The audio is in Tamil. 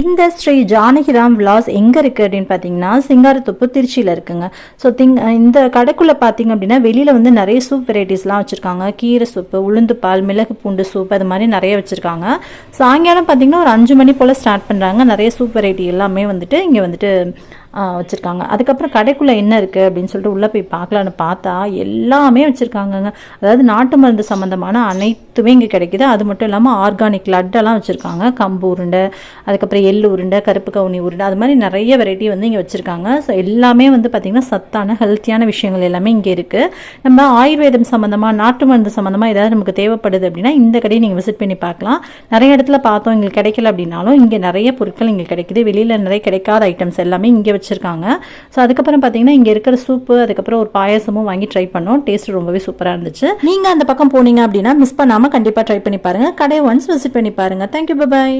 இந்த ஸ்ரீ ஜானகிராம் விலாஸ் எங்கே இருக்குது அப்படின்னு பார்த்தீங்கன்னா சிங்காரத்துப்பு திருச்சியில் இருக்குங்க. ஸோ திங் இந்த கடைக்குள்ளே பார்த்தீங்க அப்படின்னா வெளியில் வந்து நிறைய சூப் வெரைட்டிஸ்லாம் வச்சுருக்காங்க. கீரை சூப்பு உளுந்து பால் மிளகு பூண்டு சூப் அது மாதிரி நிறைய வச்சுருக்காங்க. சாயங்காலம் பார்த்தீங்கன்னா ஒரு அஞ்சு மணி போல் ஸ்டார்ட் பண்ணுறாங்க நிறைய சூப் வெரைட்டி எல்லாமே வந்துட்டு இங்கே வந்துட்டு வச்சுருக்காங்க. அதுக்கப்புறம் கடைக்குள்ளே என்ன இருக்குது அப்படின்னு சொல்லிட்டு உள்ளே போய் பார்க்கலான்னு பார்த்தா எல்லாமே வச்சுருக்காங்கங்க. அதாவது நாட்டு மருந்து சம்மந்தமான அனைத்துமே இங்கே கிடைக்குது. அது மட்டும் இல்லாமல் ஆர்கானிக் லட்டெல்லாம் வச்சுருக்காங்க. கம்பு உருண்டை அதுக்கப்புறம் எள்ளு உருண்டை கருப்பு கவுனி உருண்டை அது மாதிரி நிறைய வெரைட்டி வந்து இங்கே வச்சுருக்காங்க. ஸோ எல்லாமே வந்து பார்த்திங்கன்னா சத்தான ஹெல்த்தியான விஷயங்கள் எல்லாமே இங்கே இருக்குது நம்ம ஆயுர்வேதம் சம்மந்தமாக நாட்டு மருந்து சம்மந்தமாக ஏதாவது நமக்கு தேவைப்படுது அப்படின்னா இந்த கடையை நீங்கள் விசிட் பண்ணி பார்க்கலாம். நிறைய இடத்துல பார்த்தோம் எங்களுக்கு கிடைக்கல அப்படின்னாலும் இங்கே நிறைய பொருட்கள் இங்கே கிடைக்குது. வெளியில் நிறைய கிடைக்காத ஐட்டம்ஸ் எல்லாமே இங்கே வச்சுருக்காங்க. ஸோ அதுக்கப்புறம் பார்த்தீங்கன்னா இங்கே இருக்கிற சூப்பு அதுக்கப்புறம் ஒரு பாயசமும் வாங்கி ட்ரை பண்ணோம். டேஸ்ட் ரொம்பவே சூப்பராக இருந்துச்சு. நீங்கள் அந்த பக்கம் போனீங்க அப்படின்னா மிஸ் பண்ணாமல் கண்டிப்பாக ட்ரை பண்ணி பாருங்கள் கடையை ஒன்ஸ் விசிட் பண்ணி பாருங்கள் தேங்க்யூ பாய்